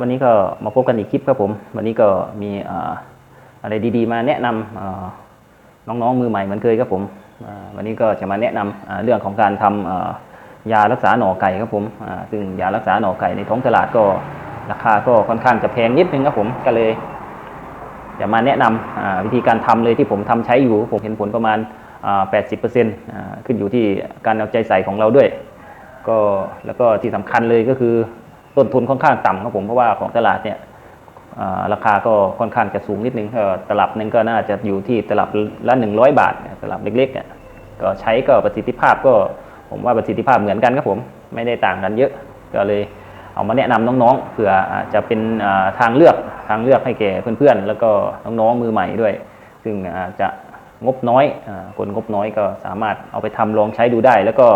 วันนี้ก็มาพบกันอีกคลิปครับผม วันนี้ก็มีอะไรดีๆ มาแนะนำน้องๆมือใหม่เหมือนเคยครับผมวันนี้ก็จะมาแนะนำเรื่องของการทำยารักษาหน่อไก่ครับผมซึ่งยารักษาหน่อไก่ในท้องตลาดก็ราคาก็ค่อนข้างจะแพงนิดนึงครับผมก็เลย จะมาแนะนำวิธีการทำเลยที่ผมทำใช้อยู่ผมเห็นผลประมาณ 80%ขึ้นอยู่ที่การเอาใจใส่ของเราด้วย ก็แล้วก็ที่สำคัญเลยก็คือ ต้นทุนค่อนข้างต่ำครับผมเพราะว่าของตลาดเนี่ยราคาก็ค่อนข้างจะสูงนิดนึงตลับนึงก็น่าจะอยู่ที่ตลับละ100บาทเนี่ยตลับเล็กๆเนี่ยก็ใช้ก็ประสิทธิภาพก็ผมว่าประสิทธิภาพเหมือนกันครับผมไม่ได้ต่างกันเยอะก็เลยเอามาแนะนำน้องๆเผื่อจะเป็นทางเลือกทางเลือกให้แก่เพื่อนๆ แล้วก็น้องๆมือใหม่ด้วย ซึ่งจะงบน้อยคนงบน้อยก็สามารถเอาไปทำลองใช้ดูได้ แล้วก็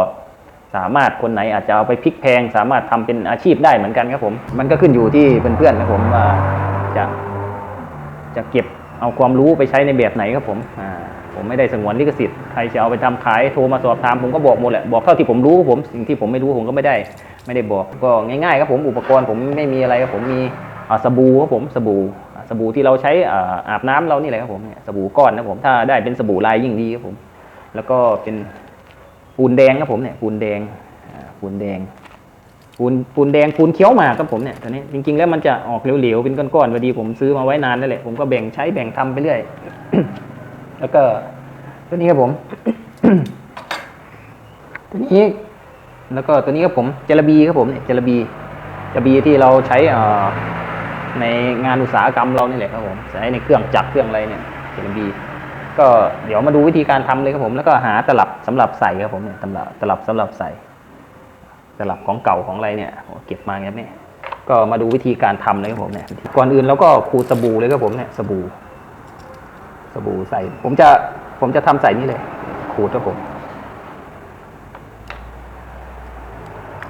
สามารถคนไหนอาจจะเอาไปพลิกแพง สามารถทำเป็นอาชีพได้เหมือนกันครับผม มันก็ขึ้นอยู่ที่เพื่อนๆนะผมว่าจะจะเก็บเอาความรู้ไปใช้ในแบบไหนครับผมอ่าผมไม่ได้สงวนลิขสิทธิ์ใครจะเอาไปทำขายโทรมาสอบถามผมก็บอกหมดแหละบอกเท่าที่ผมรู้ผมสิ่งที่ผมไม่รู้ผมก็ไม่ได้ ไม่ได้บอกก็ง่ายๆครับผมอุปกรณ์ผมไม่มีอะไรครับผมมีอาสบู่ครับผมสบู่สบู่ที่เราใช้อาบน้ำเรานี่แหละครับผมสบู่ก้อนนะผมถ้าได้เป็นสบู่ลายยิ่งดีครับผม แล้วก็เป็น ปูนแดงครับผมเนี่ยปูนแดงปูนแดงปูนปูนแดงปูนเขียวหมากครับผมเนี่ยตัวนี้จริง ๆ แล้วมันจะออกเหลวๆเป็นก้อนๆพอดีผมซื้อมาไว้นานนั่นแหละผมก็แบ่งใช้แบ่งทำไปเรื่อยแล้วก็ตัวนี้ครับผม ตัวนี้ แล้วก็ตัวนี้ครับผมเจลาบีครับผมเนี่ยเจลาบีเจลาบีที่เราใช้อ่ในงานอุตสาหกรรมเรานี่แหละครับผมใช้ในเครื่องจักรเครื่องอะไรเนี่ยเจลาบี ก็เดี๋ยวมาดูวิธีการทำเลยครับผม แล้วก็หาตลับสำหรับใส่ครับผมเนี่ยตลับตลับสำหรับใส่ ตลับของเก่าของอะไรเนี่ยเก็บมาอย่างนี้ก็มาดูวิธีการทำเลยครับผมเนี่ยก่อนอื่นเราก็ขูสบู่เลยครับผมเนี่ยสบู่สบู่ใส่ ผมจะผมจะทำใส่นี่เลย ขูดครับผม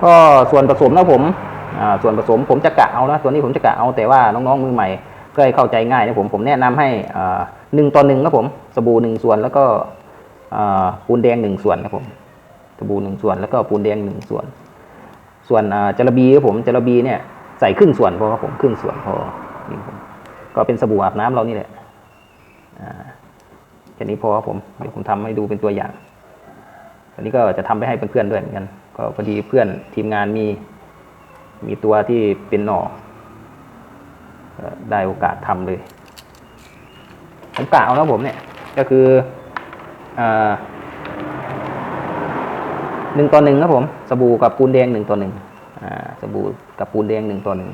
ก็ส่วนผสมนะผมส่วนผสมผมจะกะเอานะส่วนนี้ผมจะกะเอาแต่ว่าน้องๆมือใหม่เพื่อให้เข้าใจง่ายนะผมผมแนะนำให้อ่า หนึ่งต่อหนึ่งครับผมสบู่หนึ่งส่วนแล้วก็ปูนแดงหนึ่งส่วนครับผมสบู่หนึ่งส่วนแล้วก็ปูนแดงหนึ่งส่วน ส่วนอ่าจระบีครับผมจระบีเนี่ยใส่ครึ่งส่วนพอครับผมครึ่งส่วนพอนี่ครับผมก็เป็นสบู่อาบน้ำเรานี่แหละอ่าแค่นี้พอครับผมเดี๋ยวผมทำให้ดูเป็นตัวอย่างอันนี้ก็จะทำไปให้เพื่อนๆด้วยเหมือนกันก็พอดีเพื่อนทีมงานมีมีตัวที่เป็นหน่อได้โอกาสทำเลย ผมกะเอานะผมเนี่ย ก็คือหนึ่งต่อหนึ่งครับผม สบู่กับปูนแดงหนึ่งต่อหนึ่งอ่าสบู่กับปูนแดงหนึ่งต่อหนึ่ง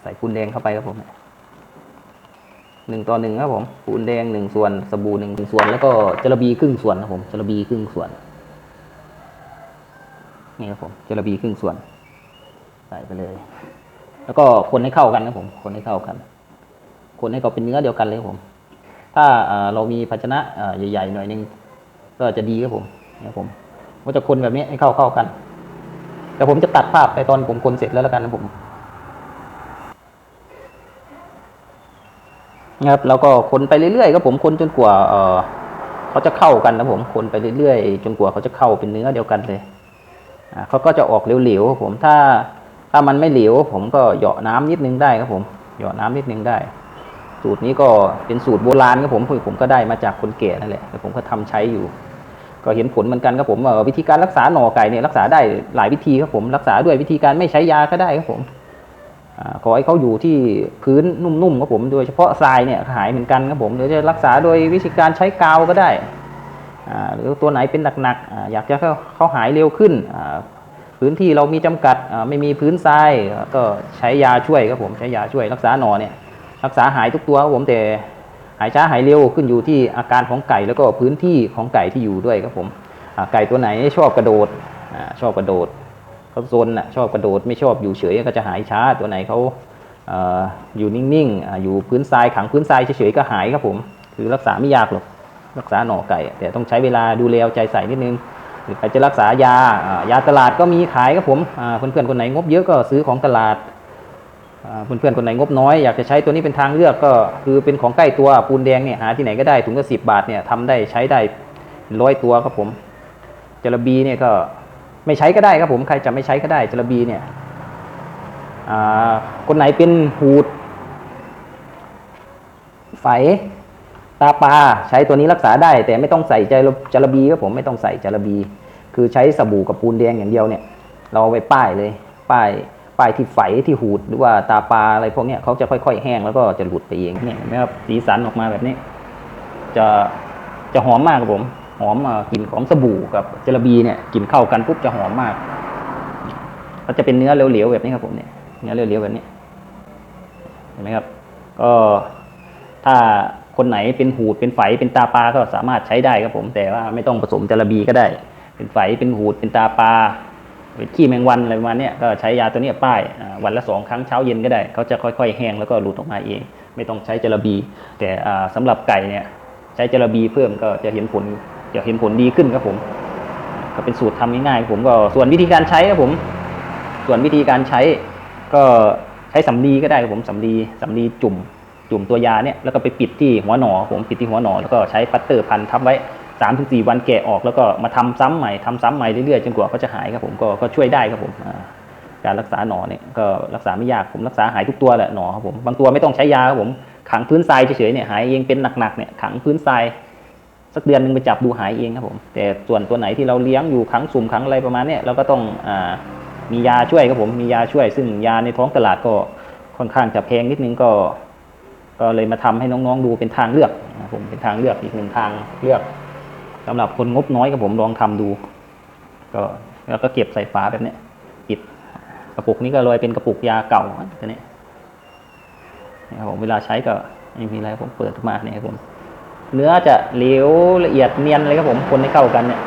ใส่ปูนแดงเข้าไปครับผมหนึ่งต่อหนึ่งครับผมปูนแดงหนึ่งส่วน สบู่หนึ่งส่วน แล้วก็จระบีครึ่งส่วนครับผมจระบีครึ่งส่วนนี่ครับผมจระบีครึ่งส่วน ใส่ไปเลย แล้วก็คนให้เข้ากันครับผม คนให้เข้ากัน คนให้เขาเป็นเนื้อเดียวกันเลยผม ถ้าเรามีภาชนะใหญ่ๆหน่อยนึงก็จะดีครับผมนี่ครับผมก็จะคนแบบนี้ให้เข้าเข้ากัน แต่ผมจะตัดภาพไปตอนผมคนเสร็จแล้วแล้วกันนะผมนะครับแล้วก็คนไปเรื่อยๆครับผมคนจนกว่าเออเขาจะเข้ากันนะผมคนไปเรื่อยๆจนกว่าเขาจะเข้าเป็นเนื้อเดียวกันเลยอ่าเขาก็จะออกเหลวๆครับผมถ้า ถ้ามันไม่เหลวผมก็เหยาะน้ำนิดนึงได้ครับผมเหยาะน้ำนิดนึงได้ สูตรนี้ก็เป็นสูตรโบราณครับผมผมก็ได้มาจากคนแก่นั่นแหละแต่ผมก็ทำใช้อยู่ ก็เห็นผลเหมือนกันครับผมวิธีการรักษาหน่อไก่เนี่ยรักษาได้หลายวิธีครับผมรักษาด้วยวิธีการไม่ใช้ยาก็ได้ครับผมอขอให้เขาอยู่ที่พื้นนุ่มๆครับผม โดยเฉพาะทรายเนี่ยหายเหมือนกันครับผมหรือจะรักษาโดยวิธีการใช้กาวก็ได้หรือตัวไหนเป็นหนักๆอยากจะให้เขาหายเร็วขึ้น พื้นที่เรามีจำกัดไม่มีพื้นทรายก็ใช้ยาช่วยครับผมใช้ยาช่วยรักษาหนอเนี่ยรักษาหายทุกตัวครับผมแต่หายช้าหายเร็วขึ้นอยู่ที่อาการของไก่แล้วก็พื้นที่ของไก่ที่อยู่ด้วยครับผมไก่ตัวไหนชอบกระโดดชอบกระโดดเขาโซนน่ะชอบกระโดดไม่ชอบอยู่เฉยก็จะหายช้าตัวไหนเขาอยู่นิ่งๆอยู่พื้นทรายขังพื้นทรายเฉยๆก็หายครับผม คือรักษาไม่ยากหรอกรักษาหน่อไก่ แต่ต้องใช้เวลาดูแลเอาใจใส่นิดนึง หรือใครจะรักษายายาตลาดก็มีขายครับผมอ่าเพื่อนๆคนไหนงบเยอะก็ซื้อของตลาดอ่าเพื่อนๆคนไหนงบน้อยอยากจะใช้ตัวนี้เป็นทางเลือกก็คือเป็นของใกล้ตัวปูนแดงเนี่ยหาที่ไหนก็ได้ถุงละสิบบาทเนี่ยทำได้ใช้ได้ร้อยตัวครับผมจระบีเนี่ยก็ไม่ใช้ก็ได้ครับผมใครจะไม่ใช้ก็ได้จระบีเนี่ยคนไหนเป็นหูดไฝ ตาปลาใช้ตัวนี้รักษาได้ แต่ไม่ต้องใส่จระระบีครับผมไม่ต้องใส่จระบี คือใช้สบู่กับปูนแดงอย่างเดียวเนี่ย เราเอาไปป้ายเลย ป้ายป้ายที่ไฝที่หูดหรือว่าตาปลาอะไรพวกนี้เขาจะค่อยๆ แห้งแล้วก็จะหลุดไปเองเนี่ยเห็นไหมครับสีสันออกมาแบบนี้ จะจะหอมมากครับผม หอมกลิ่นของสบู่กับจระบีเนี่ยกลิ่นเข้ากันปุ๊บจะหอมมากก็จะเป็นเนื้อเหลวๆแบบนี้ครับผมเนี่ยเนื้อเหลวๆแบบนี้เห็นไหมครับ ก็ถ้า คนไหนเป็นหูดเป็นไฝเป็นตาปลาก็สามารถใช้ได้ครับผมแต่ว่าไม่ต้องผสมจระบีก็ได้ เป็นไฝเป็นหูดเป็นตาปลาเป็นขี้แมงวันอะไรประมาณนี้ก็ใช้ยาตัวนี้ป้ายวันละสองครั้งเช้าเย็นก็ได้เขาจะค่อยๆแห้งแล้วก็หลุดออกมาเอง ไม่ต้องใช้จระบี แต่อ่าสำหรับไก่เนี่ยใช้จระบีเพิ่มก็จะเห็นผลจะเห็นผลดีขึ้นครับผม ก็เป็นสูตรทำง่ายๆผมก็ส่วนวิธีการใช้ครับผม ส่วนวิธีการใช้ก็ใช้สำลีก็ได้ครับผมสำลีสำลีจุ่ม จุ่มตัวยาเนี่ยแล้วก็ไปปิดที่หัวหนอผมปิดที่หัวหนอแล้วก็ใช้ปัตเตอร์พันทับไว้สามถึงสี่วันแกะออกแล้วก็มาทำซ้ำใหม่ทำซ้ำใหม่เรื่อยๆจนกว่าเขาจะหายครับผมก็ก็ช่วยได้ครับผมการรักษาหนอเนี่ยก็รักษาไม่ยากผมรักษาหายทุกตัวแหละหนอครับผมบางตัวไม่ต้องใช้ยาครับผมขังพื้นทรายเฉยๆเนี่ยหายเองเป็นหนักๆเนี่ยขังพื้นทรายสักเดือนหนึ่งไปจับดูหายเองครับผมแต่ส่วนตัวไหนที่เราเลี้ยงอยู่ขังสุ่มขังอะไรประมาณเนี้ยเราก็ต้องอามียาช่วยครับผมมียาช่วย ซึ่งยาในท้องตลาดก็ค่อนข้างจะแพงนิดนึงก็ ก็เลยมาทำให้น้องๆดูเป็นทางเลือกนะผมเป็นทางเลือกอีกหนึ่งทางเลือกสำหรับคนงบน้อยกับผมลองทำดู ก็แล้วก็เก็บใส่ฝาแบบนี้ปิดกระปุกนี้ก็โรยเป็นกระปุกยาเก่าตัวนี้นะครับผมเวลาใช้ก็ไม่มีอะไรผมเปิดมาเนี่ยครับผมเนื้อจะเหลวละเอียดเนียนเลยครับผมคนให้เข้ากันเนี่ย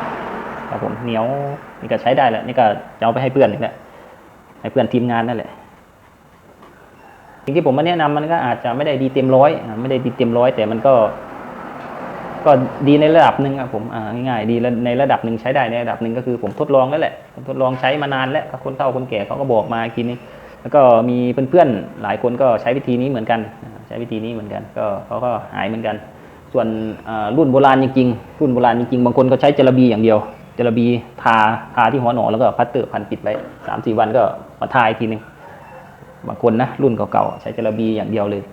ครับผมเหนียวนี่ก็ใช้ได้แหละนี่ก็จะเอาไปให้เพื่อนอีกแหละให้เพื่อนทีมงานนั่นแหละ สิ่งที่ผมมาแนะนำมันก็อาจจะไม่ได้ดีเต็มร้อยไม่ได้ดีเต็มร้อยแต่มันก็ ก็ดีในระดับหนึ่งครับผมง่ายๆดีในระดับหนึ่งใช้ได้ในระดับหนึ่งก็คือผมทดลองแล้วแหละทดลองใช้มานานแล้วคนเฒ่าคนแก่เขาก็บอกมากทีนึงแล้วก็มีเพื่อนๆหลายคนก็ใช้วิธีนี้เหมือนกัน ใช้วิธีนี้เหมือนกัน ก็เขาก็หายเหมือนกัน ส่วนรุ่นโบราณจริงๆรุ่นโบราณจริงๆบางคนก็ใช้เจระบีอย่างเดียว เจระบีทาทาที่หัวหนอนแล้วก็พัตเตอร์พันปิดไว้สามสี่วันก็มาทาอีกทีหนึง บางคนนะรุ่นเก่าๆใช้จระบีอย่างเดียวเลย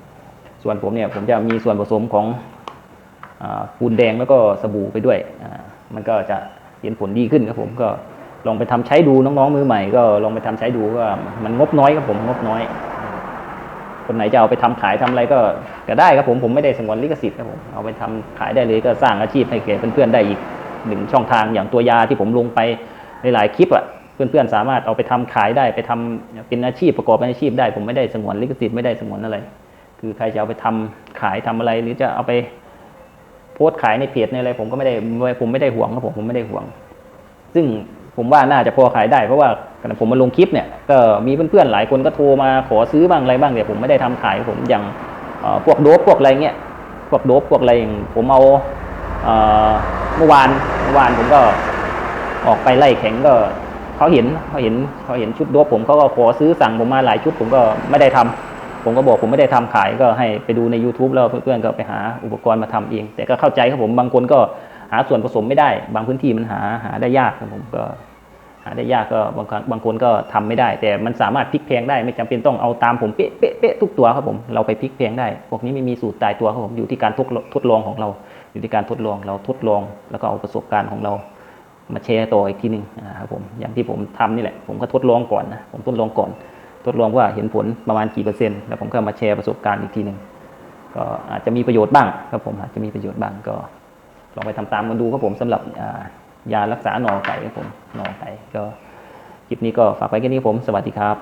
ส่วนผมเนี่ยผมจะมีส่วนผสมของอปูนแดงแล้วก็สบู่ไปด้วยมันก็จะเห็นผลดีขึ้นครับผมก็ลองไปทำใช้ดูน้องๆมือใหม่ก็ลองไปทำใช้ดูว่ามันงบน้อยครับผมงบน้อย คนไหนจะเอาไปทำขายทำอะไรก็ก็ได้ครับผมผมไม่ได้สงวนลิขสิทธิ์ครับผมเอาไปทำขายได้เลยก็สร้างอาชีพให้แก่เพื่อนๆได้อีกหนึ่งช่องทางอย่างตัวยาที่ผมลงไปในหลายคลิปอะ เพื่อนๆสามารถเอาไปทำขายได้ไปทำเป็นอาชีพประกอบเป็นอาชีพได้ ผมไม่ได้สงวนลิขสิทธิ์ไม่ได้สงวนอะไร คือใครจะเอาไปทำขายทำอะไร หรือจะเอาไปโพสต์ขายในเพจในอะไร ผมก็ไม่ได้ผมไม่ได้ห่วงครับผมผมไม่ได้ห่วง ซึ่งผมว่าน่าจะพอขายได้เพราะว่าขณะผมมาลงคลิปเนี่ยก็มีเพื่อนๆหลายคนก็โทรมาขอซื้อบ้างอะไรบ้างแต่ผมไม่ได้ทำขายผมอย่างพวกโดบพวกอะไรเงี้ยพวกโดบพวกอะไรอย่างผมเอาเอ่อเมื่อวานเมื่อวานผมก็ออกไปไล่แข่งก็ เขาเห็นเขาเห็นเขาเห็นชุดโดบผมเขาก็ขอซื้อสั่งผมมาหลายชุดผมก็ไม่ได้ทำผมก็บอกผมไม่ได้ทำขายก็ให้ไปดูใน YouTube แล้วเพื่อนๆก็ไปหาอุปกรณ์มาทำเอง แต่ก็เข้าใจครับผมบางคนก็หาส่วนผสมไม่ได้ บางพื้นที่มันหาหาได้ยากครับผมก็หาได้ยากก็บางครั้งบางคนก็ทำไม่ได้ แต่มันสามารถพลิกแพลงได้ไม่จำเป็นต้องเอาตามผมเป๊ะเป๊ะเป๊ะทุกตัวครับผมเราไปพลิกแพลงได้พวกนี้ไม่มีสูตรตายตัวครับผมอยู่ที่การทดทดลองของเรา อยู่ที่การทดลองเราทดลองแล้วก็เอาประสบการณ์ของเรา มาแชร์ต่ออีกทีหนึ่งนะครับผมอย่างที่ผมทำนี่แหละ ผมก็ทดลองก่อนนะผมทดลองก่อน ทดลองว่าเห็นผลประมาณกี่เปอร์เซ็นต์แล้วผมก็มาแชร์ประสบการณ์อีกทีหนึ่งก็อาจจะมีประโยชน์บ้างครับผมอาจจะมีประโยชน์บ้างก็ลองไปทำตามกันดูครับผมสำหรับยารักษาหนอไก่ครับผมหนอไก่ก็คลิปนี้ก็ฝากไว้แค่นี้ผมสวัสดีครับ